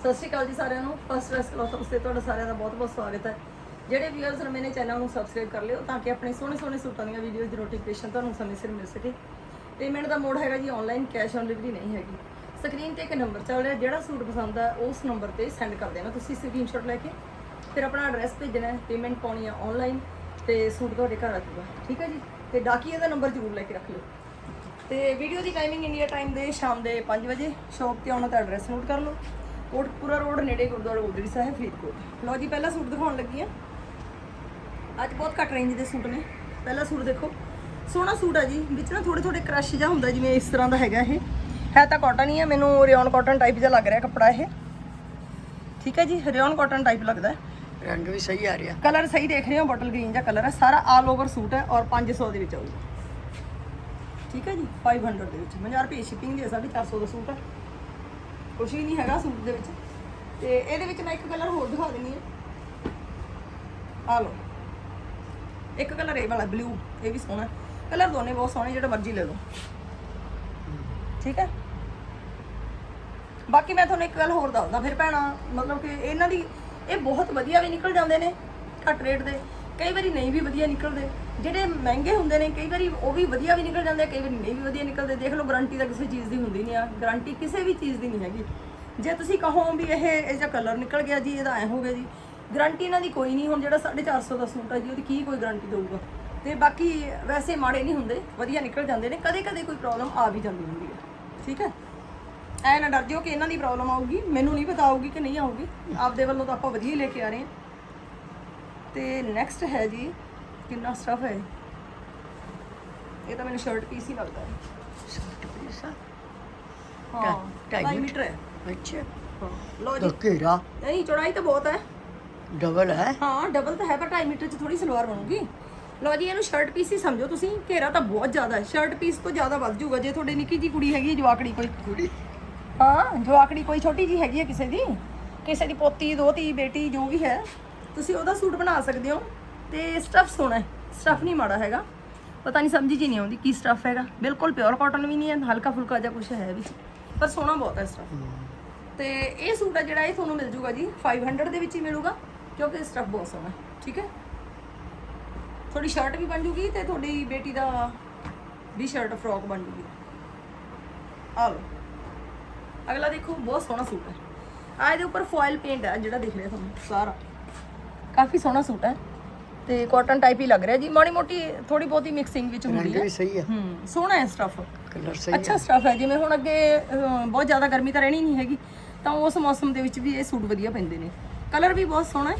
ਸਤਿ ਸ਼੍ਰੀ ਅਕਾਲ ਜੀ ਸਾਰਿਆਂ ਨੂੰ। ਫਸਟ ਰੈਸ ਕਲੋਥ ਤੇ ਤੁਹਾਡਾ ਸਾਰਿਆਂ ਦਾ ਬਹੁਤ-ਬਹੁਤ ਸਵਾਗਤ ਹੈ। ਜਿਹੜੇ ਵੀਅਰਸ ਨੇ ਮੇਰੇ ਚੈਨਲ ਨੂੰ ਸਬਸਕ੍ਰਾਈਬ ਕਰ ਲਿਓ ਤਾਂ ਕਿ ਆਪਣੇ ਸੋਹਣੇ-ਸੋਹਣੇ ਸੂਟਾਂ ਦੀਆਂ ਵੀਡੀਓਜ਼ ਦੀ ਨੋਟੀਫਿਕੇਸ਼ਨ ਤੁਹਾਨੂੰ ਸਮੇਂ ਸਿਰ ਮਿਲ ਸਕੇ। ਪੇਮੈਂਟ ਦਾ ਮੋਡ ਹੈਗਾ ਜੀ ਆਨਲਾਈਨ ਕੈਸ਼ ਔਨ ਡਿਲੀਵਰੀ ਨਹੀਂ ਹੈਗੀ। ਸਕਰੀਨ ਤੇ ਇੱਕ ਨੰਬਰ ਚੱਲ ਰਿਹਾ, ਜਿਹੜਾ ਸੂਟ ਪਸੰਦ ਆ ਉਸ ਨੰਬਰ ਤੇ ਸੈਂਡ ਕਰ ਦੇਣਾ। ਤੁਸੀਂ ਸਕਰੀਨਸ਼ਾਟ ਲੈ ਕੇ ਫਿਰ ਆਪਣਾ ਐਡਰੈਸ ਭੇਜਣਾ ਹੈ ਪੇਮੈਂਟ ਪਾਉਣੀ ਆ ਆਨਲਾਈਨ ਤੇ ਸੂਟ ਤੁਹਾਡੇ ਘਰ ਆ ਜਾਊਗਾ। ਠੀਕ ਹੈ ਜੀ? ਤੇ ਡਾਕੀਏ ਦਾ ਨੰਬਰ ਜ਼ਰੂਰ ਲੈ ਕੇ ਰੱਖ ਲਿਓ। ਤੇ ਵੀਡੀਓ ਦੀ ਟਾਈਮਿੰਗ ਇੰਡੀਆ ਟਾਈਮ ਦੇ ਸ਼ਾਮ ਦੇ 5 ਵਜੇ। ਸ਼ੌਪ ਤੇ ਆਉਣਾ ਤਾਂ ਐਡਰੈਸ ਨੋਟ ਕਰ ਲਓ। ਕੋਟਪੁਰਾ ਰੋਡ ਨੇੜੇ ਗੁਰਦੁਆਰਾ ਗੋਦੜੀ ਸਾਹਿਬ ਫਰੀਦਕੋਟ। ਲਓ ਜੀ ਪਹਿਲਾ ਸੂਟ ਦਿਖਾਉਣ ਲੱਗੀ ਆ ਅੱਜ ਬਹੁਤ ਘੱਟ ਰੇਂਜ ਦੇ ਸੂਟ ਨੇ। ਪਹਿਲਾ ਸੂਟ ਦੇਖੋ। ਸੋਹਣਾ ਸੂਟ ਆ ਜੀ। ਵਿੱਚ ਨਾ ਥੋੜੇ ਥੋੜੇ ਕ੍ਰਸ਼ ਜਿਹਾ ਹੁੰਦਾ ਜਿਵੇਂ ਇਸ ਤਰ੍ਹਾਂ ਦਾ ਹੈਗਾ ਇਹ। ਹੈ ਤਾਂ ਕਾਟਨ ਹੀ ਆ ਮੈਨੂੰ ਰਿਓਨ ਕਾਟਨ ਟਾਈਪ ਜਿਹਾ ਲੱਗ ਰਿਹਾ ਕੱਪੜਾ ਇਹ। ਠੀਕ ਹੈ ਜੀ ਰਿਓਨ ਕਾਟਨ ਟਾਈਪ ਲੱਗਦਾ। ਹੈ ਰੰਗ ਵੀ ਸਹੀ ਆ ਰਿਹਾ। ਕਲਰ ਸਹੀ ਦੇਖ ਰਹੇ ਹੋ ਬੋਟਲ ਗ੍ਰੀਨ ਦਾ ਕਲਰ ਹੈ ਸਾਰਾ ਆਲ ਓਵਰ ਸੂਟ ਹੈ ਔਰ 500 ਦੇ ਵਿੱਚ ਆਊਗਾ। ਠੀਕ ਹੈ ਜੀ 500 ਦੇ ਵਿੱਚ। 50 ਰੁਪਏ ਸ਼ਿਪਿੰਗ ਦੀ ਹੈ 450 ਦਾ ਸੂਟ ਹੈ ਕੁਛ ਵੀ ਨਹੀਂ ਹੈਗਾ ਸੂਟ ਦੇ ਵਿੱਚ। ਤੇ ਇਹਦੇ ਵਿੱਚ ਮੈਂ ਇੱਕ ਕਲਰ ਹੋਰ ਦਿਖਾ ਦਿੰਨੀ ਆ ਆ ਲਓ। ਇੱਕ ਕਲਰ ਇਹ ਵਾਲਾ ਬਲੂ ਇਹ ਵੀ ਸੋਹਣਾ। ਕਲਰ ਦੋਨੇ ਬਹੁਤ ਸੋਹਣੇ, ਜਿਹੜਾ ਮਰਜ਼ੀ ਲੈ ਲਓ। ਠੀਕ ਹੈ? ਬਾਕੀ ਮੈਂ ਤੁਹਾਨੂੰ ਇੱਕ ਗੱਲ ਹੋਰ ਦੱਸਦਾ। ਫਿਰ ਭੈਣਾ, ਮਤਲਬ ਕਿ ਇਹਨਾਂ ਦੀ, ਇਹ ਬਹੁਤ ਵਧੀਆ ਵੀ ਨਿਕਲ ਜਾਂਦੇ ਨੇ, ਘੱਟ ਰੇਟ ਦੇ। ਕਈ ਵਾਰੀ ਨਹੀਂ ਵੀ ਵਧੀਆ ਨਿਕਲਦੇ। ਜਿਹੜੇ ਮਹਿੰਗੇ ਹੁੰਦੇ ਨੇ ਕਈ ਵਾਰੀ ਉਹ ਵੀ ਵਧੀਆ ਵੀ ਨਿਕਲ ਜਾਂਦੇ ਆ, ਕਈ ਵਾਰੀ ਨਹੀਂ ਵੀ ਵਧੀਆ ਨਿਕਲਦੇ। ਦੇਖ ਲਓ ਗਾਰੰਟੀ ਤਾਂ ਕਿਸੇ ਚੀਜ਼ ਦੀ ਹੁੰਦੀ ਨਹੀਂ ਆ। ਗਾਰੰਟੀ ਕਿਸੇ ਵੀ ਚੀਜ਼ ਦੀ ਨਹੀਂ ਹੈਗੀ। ਜੇ ਤੁਸੀਂ ਕਹੋ ਵੀ ਇਹ ਇਹ ਜਿਹਾ ਕਲਰ ਨਿਕਲ ਗਿਆ ਜੀ ਇਹਦਾ ਐ ਹੋ ਗਿਆ ਜੀ। ਗਾਰੰਟੀ ਇਹਨਾਂ ਦੀ ਕੋਈ ਨਹੀਂ ਹੁਣ ਜਿਹੜਾ 450 ਦਾ ਸੂਟ ਹੈ ਜੀ ਉਹਦੀ ਕੀ ਕੋਈ ਗਾਰੰਟੀ ਦੇਊਗਾ? ਤੇ ਬਾਕੀ ਵੈਸੇ ਮਾੜੇ ਨਹੀਂ ਹੁੰਦੇ ਵਧੀਆ ਨਿਕਲ ਜਾਂਦੇ ਨੇ। ਕਦੇ ਕਦੇ ਕੋਈ ਪ੍ਰੋਬਲਮ ਆ ਵੀ ਜਾਂਦੀ ਹੁੰਦੀ ਹੈ ਠੀਕ ਹੈ? ਐ ਨਾ ਡਰ ਜਿਓ ਕਿ ਇਹਨਾਂ ਦੀ ਪ੍ਰੋਬਲਮ ਆਊਗੀ ਮੈਨੂੰ ਨਹੀਂ ਪਤਾ ਆਊਗੀ ਕਿ ਨਹੀਂ ਆਊਗੀ। ਆਪਦੇ ਵੱਲੋਂ ਤਾਂ ਆਪਾਂ ਵਧੀਆ ਲੈ ਕੇ ਆ ਰਹੇ ਹਾਂ। ਤੇ ਨੈਕਸਟ ਹੈ ਜੀ ਕਿੰਨਾ ਸਟਫ ਹੈ। ਇਹ ਤਾਂ ਮੈਨੂੰ ਸ਼ਰਟ ਪੀਸ ਹੀ ਲੱਗਦਾ ਹੈ। ਸੂਟ ਪੀਸ ਆ? ਹਾਂ ਢਾਈ 2 ਮੀਟਰ। ਹੈ। ਅੱਛਾ। ਤਾਂ ਜੀ। ਘੇਰਾ। ਨਹੀਂ ਚੌੜਾਈ ਤਾਂ ਬਹੁਤ ਹੈ। ਡਬਲ ਹੈ? ਹਾਂ ਡਬਲ ਤਾਂ ਹੈ ਪਰ 2.5 ਮੀਟਰ ਚ ਥੋੜੀ ਸਲਵਾਰ ਬਣੂਗੀ। ਲਓ ਜੀ ਇਹਨੂੰ ਸ਼ਰਟ ਪੀਸ ਹੀ ਸਮਝੋ ਤੁਸੀਂ। ਘੇਰਾ ਤਾਂ ਬਹੁਤ ਜ਼ਿਆਦਾ ਹੈ। ਸ਼ਰਟ ਪੀਸ ਤੋਂ ਜ਼ਿਆਦਾ ਵੱਧ ਜਾਊਗਾ ਜੇ ਤੁਹਾਡੇ ਨਿੱਕੀ ਜੀ ਕੁੜੀ ਹੈਗੀ ਜਵਾਕੜੀ ਕੋਈ। ਕੁੜੀ? ਹਾਂ ਜਵਾਕੜੀ ਕੋਈ ਛੋਟੀ ਜੀ ਹੈਗੀ ਹੈ ਕਿਸੇ ਦੀ? ਕਿਸੇ ਦੀ ਪੋਤੀ ਦੋਤੀ ਬੇਟੀ ਜੋ ਵੀ ਹੈ। ਤੁਸੀਂ ਉਹਦਾ ਸੂਟ ਬਣਾ ਸਕਦੇ ਹੋ। ਤੇ ਸਟਫ ਸੋਹਣਾ ਹੈ। ਸਟਫ ਨਹੀਂ ਮਾੜਾ ਹੈਗਾ। ਪਤਾ ਨਹੀਂ ਸਮਝੀ ਜੀ ਨਹੀਂ ਆਉਂਦੀ ਕੀ ਸਟਫ ਹੈਗਾ। ਬਿਲਕੁਲ ਪਿਓਰ ਕਾਟਨ ਵੀ ਨਹੀਂ ਹੈ ਹਲਕਾ ਫੁਲਕਾ ਜਿਹਾ ਕੁਝ ਹੈ ਵੀ। ਪਰ ਸੋਹਣਾ ਬਹੁਤ ਹੈ ਸਟਫ ਤੇ ਇਹ ਸੂਟ ਆ ਜਿਹੜਾ ਇਹ ਤੁਹਾਨੂੰ ਮਿਲ ਜੂਗਾ ਜੀ 500 ਦੇ ਵਿੱਚ ਹੀ ਮਿਲੂਗਾ ਕਿਉਂਕਿ ਸਟਫ ਬਹੁਤ ਸੋਹਣਾ ਹੈ, ਠੀਕ ਹੈ? ਤੁਹਾਡੀ ਸ਼ਰਟ ਵੀ ਬਣ ਜੂਗੀ ਤੇ ਤੁਹਾਡੀ ਬੇਟੀ ਦਾ ਵੀ ਸ਼ਰਟ ਫਰੋਕ ਬਣ ਜੂਗੀ। ਆ ਲਓ। ਅਗਲਾ ਦੇਖੋ ਬਹੁਤ ਸੋਹਣਾ ਸੂਟ ਹੈ। ਆ ਇਹਦੇ ਉੱਪਰ ਫੋਇਲ ਪੇਂਟ ਹੈ ਜਿਹੜਾ ਦਿਖ ਰਿਹਾ ਤੁਹਾਨੂੰ ਸਾਰਾ। ਕਾਫੀ ਸੋਹਣਾ ਸੂਟ ਹੈ। ਤੇ ਕਾਟਨ ਟਾਈਪ ਹੀ ਲੱਗ ਰਿਹਾ ਜੀ। ਮਾੜੀ ਮੋਟੀ ਥੋੜੀ ਬਹੁਤੀ ਮਿਕਸਿੰਗ ਵਿੱਚ ਹੁੰਦੀ ਰੰਗ ਹੈ। ਵੀ ਸਹੀ ਆ ਹੂੰ ਸੋਹਣਾ ਹੈ ਸਟਫ ਕਲਰ ਸਹੀ ਅੱਛਾ ਸਟਫ ਹੈ। ਜਿਵੇਂ ਹੁਣ ਅੱਗੇ ਅਹ, ਬਹੁਤ ਜ਼ਿਆਦਾ ਗਰਮੀ ਤਾਂ ਰਹਿਣੀ ਨਹੀਂ ਹੈਗੀ ਤਾਂ ਉਸ ਮੌਸਮ ਦੇ ਵਿੱਚ ਵੀ ਇਹ ਸੂਟ ਵਧੀਆ ਪੈਂਦੇ ਨੇ। ਕਲਰ ਵੀ ਬਹੁਤ ਸੋਹਣਾ ਹੈ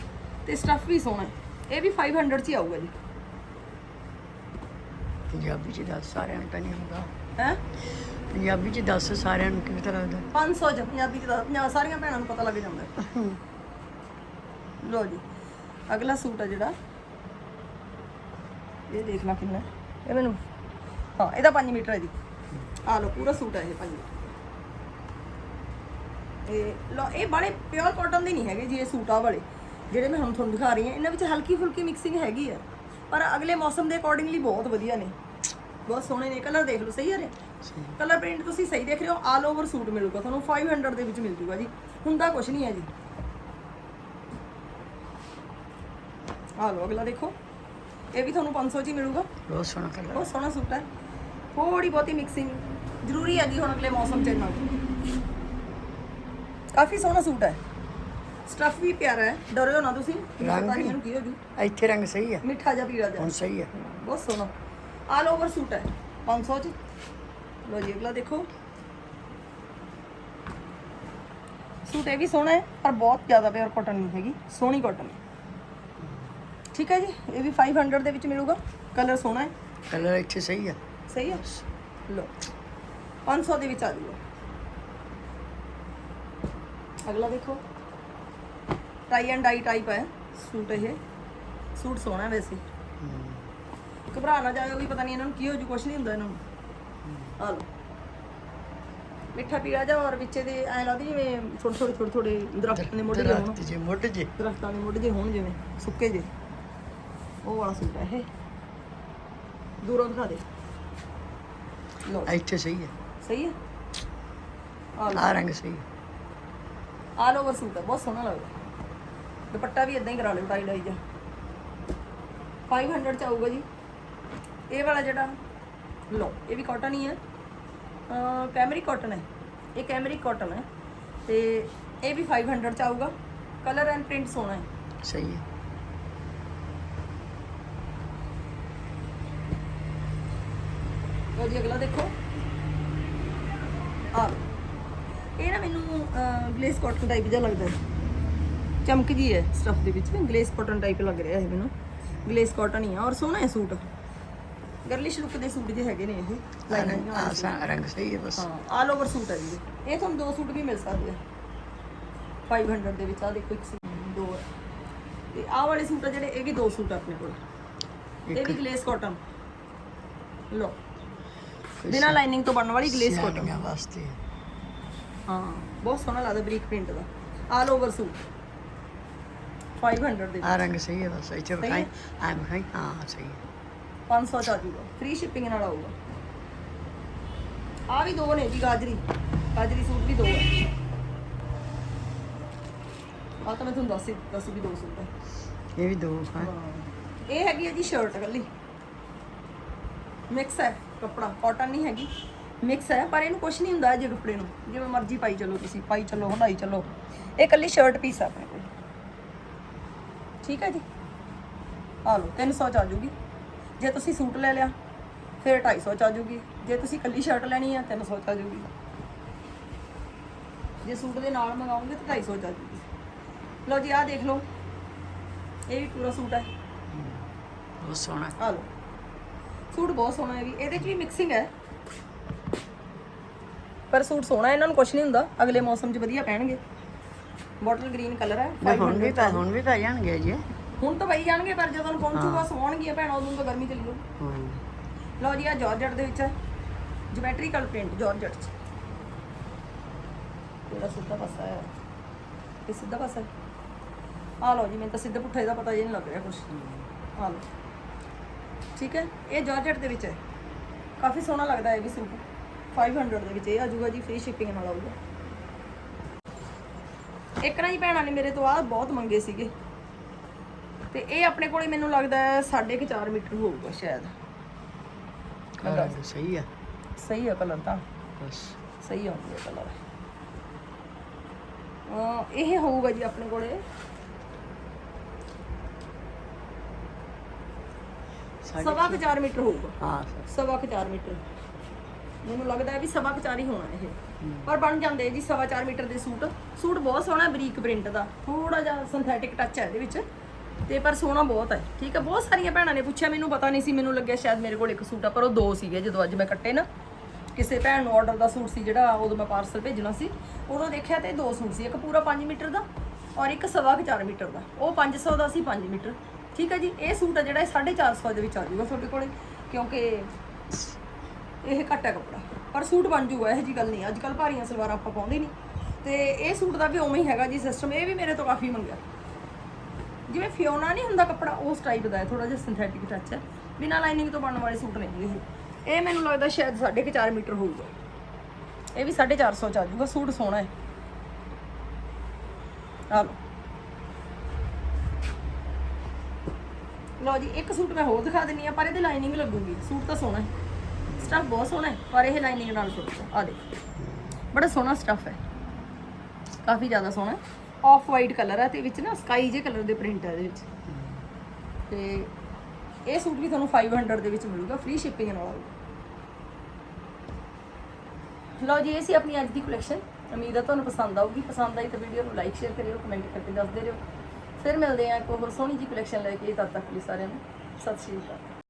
ਤੇ ਸਟਫ ਵੀ ਸੋਹਣਾ ਹੈ। ਇਹ ਵੀ 500 ਚ ਹੀ ਆਊਗਾ ਜੀ। ਪੰਜਾਬੀ ਚ ਦੱਸ ਸਾਰਿਆਂ ਨੂੰ ਤਾਂ ਨਹੀਂ ਹੁੰਦਾ ਹੈ? ਪੰਜਾਬੀ ਚ ਦੱਸ ਸਾਰਿਆਂ ਨੂੰ ਕਿਵੇਂ ਤਰ੍ਹਾਂ ਦਾ 500 ਚ ਪੰਜਾਬੀ ਚ ਤਾਂ ਪੰਜਾਹ ਸਾਰੀਆਂ ਭੈਣਾਂ ਨੂੰ ਪਤਾ ਲੱਗ ਜਾਂਦਾ ਹੈ। ਲਓ ਜੀ ਅਗਲਾ ਸੂਟ ਆ ਜਿਹੜਾ। ਇਹ ਦੇਖ ਲਾ ਕਿੰਨਾ। ਇਹ ਮੈਨੂੰ ਹਾਂ ਇਹਦਾ 5 ਮੀਟਰ ਹੈ ਜੀ। ਆ ਲਓ ਪੂਰਾ ਸੂਟ ਹੈ ਇਹ 5 ਮੀਟਰ ਇਹ ਲਓ ਇਹ ਬੜੇ ਪਿਓਰ ਕਾਟਨ ਦੇ ਨਹੀਂ ਹੈਗੇ ਜੀ ਇਹ ਸੂਟ ਆ ਵਾਲੇ। ਜਿਹੜੇ ਮੈਂ ਹੁਣ ਤੁਹਾਨੂੰ ਦਿਖਾ ਰਹੀ ਹਾਂ ਇਹਨਾਂ ਵਿੱਚ ਹਲਕੀ ਫੁਲਕੀ ਮਿਕਸਿੰਗ ਹੈਗੀ ਆ। ਪਰ ਅਗਲੇ ਮੌਸਮ ਦੇ ਅਕੋਰਡਿੰਗਲੀ ਬਹੁਤ ਵਧੀਆ ਨੇ। ਬਹੁਤ ਸੋਹਣੇ ਨੇ। ਕਲਰ ਦੇਖ ਲਓ ਸਹੀ ਆ ਰਿਹਾ? ਕਲਰ ਪ੍ਰਿੰਟ ਤੁਸੀਂ ਸਹੀ ਦੇਖ ਰਹੇ ਹੋ ਆਲ ਓਵਰ ਸੂਟ ਮਿਲੂਗਾ ਤੁਹਾਨੂੰ। 500 ਦੇ ਵਿੱਚ ਮਿਲ ਜੂਗਾ ਜੀ। ਹੁੰਦਾ ਕੁਝ ਨਹੀਂ ਹੈ ਜੀ। ਆ ਲਓ ਅਗਲਾ ਦੇਖੋ। ਇਹ ਵੀ ਤੁਹਾਨੂੰ 500 ਚ ਹੀ ਮਿਲੂਗਾ। ਬਹੁਤ ਸੋਹਣਾ ਕਲਰ ਬਹੁਤ ਸੋਹਣਾ ਸੂਟ ਹੈ। ਥੋੜੀ ਬਹੁਤੀ ਮਿਕਸਿੰਗ ਜ਼ਰੂਰੀ ਹੈ ਜੀ ਹੁਣ ਅਗਲੇ ਮੌਸਮ ਚ ਇਹਨਾਂ ਕਾਫੀ ਸੋਹਣਾ ਸੂਟ ਹੈ। ਸਟਫ ਵੀ ਪਿਆਰਾ ਹੈ। ਡਰਿਓ ਨਾ ਤੁਸੀਂ। ਰੰਗ ਪਤਾ ਨਹੀਂ ਇਹਨੂੰ ਕੀ ਹੋ ਜੂ। ਇੱਥੇ ਰੰਗ ਸਹੀ ਆ। ਮਿੱਠਾ ਜਿਹਾ ਪੀਲਾ ਜਿਹਾ। ਹੁਣ ਸਹੀ ਆ। ਬਹੁਤ ਸੋਹਣਾ। ਆਲ ਓਵਰ ਸੂਟ ਹੈ। 500 ਚ। ਲੋ ਜੀ ਅਗਲਾ ਦੇਖੋ। ਸੂਟ ਇਹ ਵੀ ਸੋਹਣਾ ਹੈ ਪਰ ਬਹੁਤ ਜ਼ਿਆਦਾ ਪਿਓਰ ਕਾਟਨ ਨਹੀਂ ਹੈਗੀ। ਸੋਹਣੀ ਕਾਟਨ ਠੀਕ ਹੈ ਜੀ ਇਹ ਵੀ 500 ਦੇ ਵਿੱਚ ਮਿਲੂਗਾ। ਕਲਰ ਸੋਹਣਾ ਹੈ। ਕਲਰ ਇੱਥੇ ਸਹੀ ਆ। ਸਹੀ ਹੈ ਲੋ 500 ਦੇ ਵਿੱਚ ਆ ਜੂਗਾ। ਅਗਲਾ ਦੇਖੋ। ਟਾਈ ਐਂਡ ਡਾਈ ਟਾਈਪ ਹੈ ਸੂਟ ਇਹ। ਸੂਟ ਸੋਹਣਾ ਹੈ। ਵੈਸੇ ਘਬਰਾ ਨਾ ਜਾਇਓ ਵੀ ਪਤਾ ਨਹੀਂ ਇਹਨਾਂ ਨੂੰ ਕੀ ਹੋ ਜੂ ਕੁਛ ਨਹੀਂ ਹੁੰਦਾ ਇਹਨਾਂ ਨੂੰ। ਆ ਮਿੱਠਾ ਪੀਲਾ ਜਾ ਔਰ ਵਿੱਚੇ ਦੇ ਐ ਲੱਗਦੀ ਜਿਵੇਂ ਛੋਟੇ ਛੋਟੇ ਛੋਟੇ ਛੋਟੇ ਦਰਖਤ ਮੁੱਢ ਹੋਣ। ਜੇ ਮੁੱਢ ਜੇ ਦਰਖਤਾਂ ਦੇ ਮੁੱਢ ਜੇ ਹੋਣ ਜਿਵੇਂ ਸੁੱਕੇ ਜੇ ਉਹ ਵਾਲਾ ਸੂਟ ਹੈ ਇਹ। ਦੂਰੋਂ ਦਿਖਾ ਦੇ। ਲਓ। ਇੱਥੇ ਸਹੀ ਆ। ਸਹੀ ਹੈ ਆ ਰੰਗ ਸਹੀ। ਆਲ ਓਵਰ ਸੂਟ ਹੈ ਬਹੁਤ ਸੋਹਣਾ ਲੱਗਦਾ। ਦੁਪੱਟਾ ਵੀ ਇਦਾਂ ਹੀ ਕਰਾ ਲਿਓ ਟਾਈ ਡਾਈ ਜਾ 500 ਚ ਆਊਗਾ ਜੀ। ਇਹ ਵਾਲਾ ਜਿਹੜਾ ਲੋ ਇਹ ਵੀ ਕਾਟਨ ਹੀ ਹੈ ਅਹ ਕੈਮਰਿਕ ਕਾਟਨ ਹੈ ਇਹ ਕੈਮਰਿਕ ਕਾਟਨ ਹੈ ਤੇ ਇਹ ਵੀ 500 ਚ ਆਊਗਾ। ਕਲਰ ਐਂਡ ਪ੍ਰਿੰਟ ਸੋਹਣਾ ਹੈ। ਸਹੀ ਹੈ ਲਓ ਜੀ ਅਗਲਾ ਦੇਖੋ। ਆ ਲਓ। ਇਹ ਨਾ ਮੈਨੂੰ ਗਲੇਸ ਕਾਟਨ ਟਾਈਪ ਜਿਹਾ ਲੱਗਦਾ ਹੈ। ਚਮਕ ਜੀ ਹੈ ਸਟਫ ਦੇ ਵਿੱਚ। ਗਲੇਸ ਕਾਟਨ ਟਾਈਪ ਲੱਗ ਰਿਹਾ ਹੈ ਮੈਨੂੰ। ਗਲੇਸ ਕਾਟਨ ਹੀ ਆ। ਔਰ ਸੋਹਣਾ ਹੈ ਸੂਟ। ਗਰਲਿਸ਼ ਲੁੱਕ ਦੇ ਸੂਟ ਜੇ ਹੈਗੇ ਨੇ ਇਹ। ਲਾਈਨਾਂ ਜਿਹੀਆਂ ਆ ਵਾਲੇ ਸਾ ਰੰਗ ਸਹੀ ਹੈ ਬਸ। ਹਾਂ ਆਲ ਓਵਰ ਸੂਟ ਹੈ ਜੀ। ਇਹ। ਤੁਹਾਨੂੰ ਦੋ ਸੂਟ ਵੀ ਮਿਲ ਸਕਦੇ ਆ। 500 ਦੇ ਵਿੱਚ। ਆ ਦੇਖੋ ਇੱਕ ਦੋ। ਤੇ ਆਹ ਵਾਲੇ ਸੂਟ ਆ ਜਿਹੜੇ ਇਹ ਵੀ ਦੋ ਸੂਟ ਆਪਣੇ ਕੋਲ। ਇਹ ਵੀ ਗਲੇਸ ਕਾਟਨ ਲੋ ਬਿਨਾਂ ਲਾਈਨਿੰਗ ਤੋਂ ਬਣਨ ਵਾਲੀ ਗਲੇਸ ਕਾਟਨ ਸਿਆਣੀਆਂ ਵਾਸਤੇ। ਹਾਂ ਬਹੁਤ ਸੋਹਣਾ ਲੱਗਦਾ ਬਰੀਕ ਪ੍ਰਿੰਟ ਦਾ। ਆਲ ਓਵਰ ਸੂਟ 500 ਦੇ। ਆ ਰੰਗ ਸਹੀ ਹੈ ਬਸ ਇੱਥੇ ਸਹੀ ਵਿਖਾਈ? ਆ ਵਿਖਾਈ ਹਾਂ ਸਹੀ ਹੈ। 500 ਚ ਆ ਜਾਊਗਾ ਫ੍ਰੀ ਸ਼ਿਪਿੰਗ ਨਾਲ ਆਊਗਾ। ਆ ਵੀ ਦੋ ਨੇ ਜੀ ਗਾਜਰੀ। ਗਾਜਰੀ ਸੂਟ ਵੀ ਦੋ ਹੈ। ਆ ਤਾਂ ਮੈਂ ਤੁਹਾਨੂੰ ਦੱਸ ਹੀ ਦੱਸ ਵੀ ਦੋ ਸੂਟ ਹੈ। ਇਹ ਵੀ ਦੋ ਹਾਂ। ਇਹ ਹੈਗੀ ਹੈ ਜੀ ਸ਼ਰਟ ਕੱਲੀ ਮਿਕਸ ਹੈ। ਕੱਪੜਾ ਕਾਟਨ ਨਹੀਂ ਹੈਗੀ। ਮਿਕਸ ਹੈ ਪਰ ਇਹਨੂੰ ਕੁਝ ਨਹੀਂ ਹੁੰਦਾ ਜੇ ਕੱਪੜੇ ਨੂੰ। ਜਿਵੇਂ ਮਰਜ਼ੀ ਪਾਈ ਚੱਲੋ ਤੁਸੀਂ ਪਾਈ ਚੱਲੋ ਹੰਡਾਈ ਚੱਲੋ। ਇਹ ਕੱਲੀ ਸ਼ਰਟ ਪੀਸ ਆ ਆਪਣੇ ਕੋਲ। ਠੀਕ ਹੈ ਜੀ? ਆ ਲਓ 300 ਚ ਆ ਜੂਗੀ। ਜੇ ਤੁਸੀਂ ਸੂਟ ਲੈ ਲਿਆ ਫਿਰ 250 ਚ ਆ ਜੂਗੀ। ਜੇ ਤੁਸੀਂ ਕੱਲੀ ਸ਼ਰਟ ਲੈਣੀ ਆ 300 ਚ ਆ ਜੂਗੀ। ਜੇ ਸੂਟ ਦੇ ਨਾਲ ਮੰਗਾਉਂਗੇ ਤਾਂ 250 ਚ ਆ ਜੂਗੀ। ਲਓ ਜੀ ਆਹ ਦੇਖ ਲਓ। ਇਹ ਵੀ ਪੂਰਾ ਸੂਟ ਹੈ। ਬਹੁਤ ਸੋਹਣਾ। ਆ ਲਓ। ਸੂਟ ਬਹੁਤ ਸੋਹਣਾ ਹੈ ਵੀ ਇਹਦੇ 'ਚ ਵੀ ਮਿਕਸਿੰਗ ਹੈ। ਪਰ ਸੂਟ ਸੋਹਣਾ ਇਹਨਾਂ ਨੂੰ ਕੁਝ ਨਹੀਂ ਹੁੰਦਾ। ਅਗਲੇ ਮੌਸਮ 'ਚ ਵਧੀਆ ਪਹਿਣਗੇ। ਬੋਟਲ ਗ੍ਰੀਨ ਕਲਰ ਹੈ ਮੈਂ ਹੁਣ ਵੀ ਪਾ ਹੁਣ ਵੀ ਪਾ ਜਾਣਗੇ ਜੀ ਹੁਣ ਤਾਂ ਪਈ ਜਾਣਗੇ ਪਰ ਜਦੋਂ ਪਹੁੰਚੂਗਾ ਸੌਣਗੀਆਂ ਭੈਣਾਂ ਉਦੋਂ ਤਾਂ ਗਰਮੀ ਚਲੀ ਜਾਊ ਹਾਂ। ਲਓ ਜੀ ਆ ਜਾਰਜਟ ਦੇ ਵਿੱਚ ਹੈ ਜਿਓਮੈਟਰੀਕਲ ਪ੍ਰਿੰਟ ਜਾਰਜਟ 'ਚ। ਇਹਦਾ ਸਿੱਧਾ ਪਾਸਾ ਹੈ? ਇਹ ਸਿੱਧਾ ਪਾਸਾ ਹੈ? ਆ ਲਓ ਜੀ ਮੈਨੂੰ ਤਾਂ ਸਿੱਧਾ ਪੁੱਠਾ ਇਹਦਾ ਪਤਾ ਜੇ ਨਹੀਂ ਲੱਗ ਰਿਹਾ ਕੁਝ ਆ ਲਓ। ਠੀਕ ਹੈ? ਇਹ ਜਾਰਜਟ ਦੇ ਵਿੱਚ ਹੈ। ਕਾਫੀ ਸੋਹਣਾ ਲੱਗਦਾ ਹੈ ਇਹ ਵੀ ਸੂਟ 500 ਦੇ ਵਿੱਚ ਇਹ ਆ ਜਾਊਗਾ ਜੀ ਫ੍ਰੀ ਸ਼ਿਪਿੰਗ ਨਾਲ ਆਊਗਾ। ਇੱਕ ਨਾ ਜੀ ਭੈਣਾਂ ਨੇ ਮੇਰੇ ਤੋਂ ਆਹ ਬਹੁਤ ਮੰਗੇ ਸੀਗੇ। ਤੇ ਇਹ ਆਪਣੇ ਕੋਲੇ ਮੈਨੂੰ ਲੱਗਦਾ ਹੈ 4.5 ਮੀਟਰ ਹੋਊਗਾ ਸ਼ਾਇਦ। ਸਹੀ ਹੈ ਸਹੀ ਹੈ ਕਲਰ ਤਾਂ। ਬਸ। ਸਹੀ ਆਉਂਦੀ ਹੈ ਕਲਰ। ਇਹ ਹੋਊਗਾ ਜੀ ਆਪਣੇ ਕੋਲੇ ਸਵਾ ਕੁ ਚਾਰ ਮੀਟਰ ਹੋਊਗਾ। ਹਾਂ ਸਵਾ ਕੁ ਚਾਰ ਮੀਟਰ। ਮੈਨੂੰ ਲੱਗਦਾ ਹੈ ਵੀ ਸਵਾ ਕੁ ਚਾਰ ਹੀ ਹੋਣਾ ਇਹ। ਪਰ ਬਣ ਜਾਂਦੇ ਜੀ ਸਵਾ ਚਾਰ ਮੀਟਰ ਦੇ ਸੂਟ। ਸੂਟ ਬਹੁਤ ਸੋਹਣਾ ਬਰੀਕ ਪ੍ਰਿੰਟ ਦਾ। ਥੋੜਾ ਜਿਹਾ ਸਿੰਥੈਟਿਕ ਟੱਚ ਹੈ ਇਹਦੇ ਵਿੱਚ। ਤੇ ਪਰ ਸੋਹਣਾ ਬਹੁਤ ਹੈ। ਠੀਕ ਹੈ ਬਹੁਤ ਸਾਰੀਆਂ ਭੈਣਾਂ ਨੇ ਪੁੱਛਿਆ ਮੈਨੂੰ ਪਤਾ ਨਹੀਂ ਸੀ ਮੈਨੂੰ ਲੱਗਿਆ ਸ਼ਾਇਦ ਮੇਰੇ ਕੋਲ ਇੱਕ ਸੂਟ ਆ ਪਰ ਉਹ ਦੋ ਸੀਗੇ ਜਦੋਂ ਅੱਜ ਮੈਂ ਕੱਟੇ ਨਾ। ਕਿਸੇ ਭੈਣ ਨੂੰ ਆਰਡਰ ਦਾ ਸੂਟ ਸੀ ਜਿਹੜਾ ਉਦੋਂ ਮੈਂ ਪਾਰਸਲ ਭੇਜਣਾ ਸੀ। ਉਦੋਂ ਦੇਖਿਆ ਤੇ ਦੋ ਸੂਟ ਸੀ ਇੱਕ ਪੂਰਾ 5 ਮੀਟਰ ਦਾ ਔਰ ਇੱਕ ਸਵਾ ਕੁ ਚਾਰ ਮੀਟਰ ਦਾ। ਉਹ 500 ਦਾ ਸੀ 5 ਮੀਟਰ। ਠੀਕ ਹੈ ਜੀ, ਇਹ ਸੂਟ ਆ ਜਿਹੜਾ ਇਹ 450 ਦੇ ਵਿੱਚ ਆ ਜਾਊਗਾ ਤੁਹਾਡੇ ਕੋਲੇ, ਕਿਉਂਕਿ ਇਹ ਘੱਟ ਹੈ ਕੱਪੜਾ। ਪਰ ਸੂਟ ਬਣ ਜੂਗਾ ਇਹੋ ਜੀ ਗੱਲ ਨਹੀਂ ਅੱਜ ਕੱਲ ਭਾਰੀਆਂ ਸਲਵਾਰਾਂ ਆਪਾਂ ਪਾਉਂਦੇ ਨਹੀਂ। ਤੇ ਇਹ ਸੂਟ ਦਾ ਵੀ ਉਵੇਂ ਹੀ ਹੈਗਾ ਜੀ ਸਿਸਟਮ ਇਹ ਵੀ ਮੇਰੇ ਤੋਂ ਕਾਫੀ ਮੰਗਿਆ। ਜਿਵੇਂ ਫਿਓਨਾ ਨਹੀਂ ਹੁੰਦਾ ਕੱਪੜਾ, ਉਸ ਟਾਈਪ ਦਾ ਹੈ ਥੋੜਾ ਜਿਹਾ ਸਿੰਥੈਟਿਕ ਟੱਚ ਹੈ। ਬਿਨਾਂ ਲਾਈਨਿੰਗ ਤੋਂ ਬਣਨ ਵਾਲੇ ਸੂਟ ਨਹੀਂ ਜੀ ਇਹ। ਇਹ ਮੈਨੂੰ ਲੱਗਦਾ ਸ਼ਾਇਦ 4.5 ਮੀਟਰ ਹੋਊਗਾ। ਇਹ ਵੀ 450 ਚ ਆ ਜਾਊਗਾ, ਸੂਟ ਸੋਹਣਾ ਹੈ। ਆ ਲਓ। ਲਓ ਜੀ, ਇੱਕ ਸੂਟ ਮੈਂ ਹੋਰ ਦਿਖਾ ਦਿੰਨੀ ਆ, ਪਰ ਇਹਦੇ ਲਾਈਨਿੰਗ ਲੱਗੂਗੀ। ਸੂਟ ਤਾਂ ਸੋਹਣਾ ਹੈ। ਸਟਫ ਬਹੁਤ ਸੋਹਣਾ ਹੈ, ਪਰ ਇਹ ਲਾਈਨਿੰਗ ਨਾਲ ਟੁੱਟਦਾ ਆ ਦੇਖੋ। ਬੜਾ ਸੋਹਣਾ ਸਟਫ ਹੈ। ਕਾਫੀ ਜ਼ਿਆਦਾ ਸੋਹਣਾ ਆਫ ਵਾਈਟ ਕਲਰ ਹੈ ਤੇ ਵਿੱਚ ਨਾ ਸਕਾਈ ਜੇ ਕਲਰ ਦੇ ਪ੍ਰਿੰਟ ਹੈ ਇਹਦੇ ਵਿੱਚ। ਤੇ ਇਹ ਸੂਟ ਵੀ ਤੁਹਾਨੂੰ 500 ਦੇ ਵਿੱਚ ਮਿਲੂਗਾ ਫ੍ਰੀ ਸ਼ਿਪਿੰਗ ਨਾਲ ਆਊਗਾ ਲਓ ਜੀ, ਇਹ ਸੀ ਆਪਣੀ ਅੱਜ ਦੀ ਕਲੈਕਸ਼ਨ ਉਮੀਦ ਹੈ ਤੁਹਾਨੂੰ ਪਸੰਦ ਆਊਗੀ। ਪਸੰਦ ਆਈ ਤਾਂ ਵੀਡੀਓ ਨੂੰ ਲਾਈਕ ਸ਼ੇਅਰ ਕਰਿਓ ਕਮੈਂਟ ਕਰਕੇ ਦੱਸਦੇ ਰਹੋ। ਫਿਰ ਮਿਲਦੇ ਹਾਂ ਇੱਕ ਹੋਰ ਸੋਹਣੀ ਜੀ ਕਲੈਕਸ਼ਨ ਲੈ ਕੇ ਤਦ ਤੱਕ ਲਈ ਸਾਰਿਆਂ ਨੂੰ। ਸਤਿ ਸ਼੍ਰੀ ਅਕਾਲ।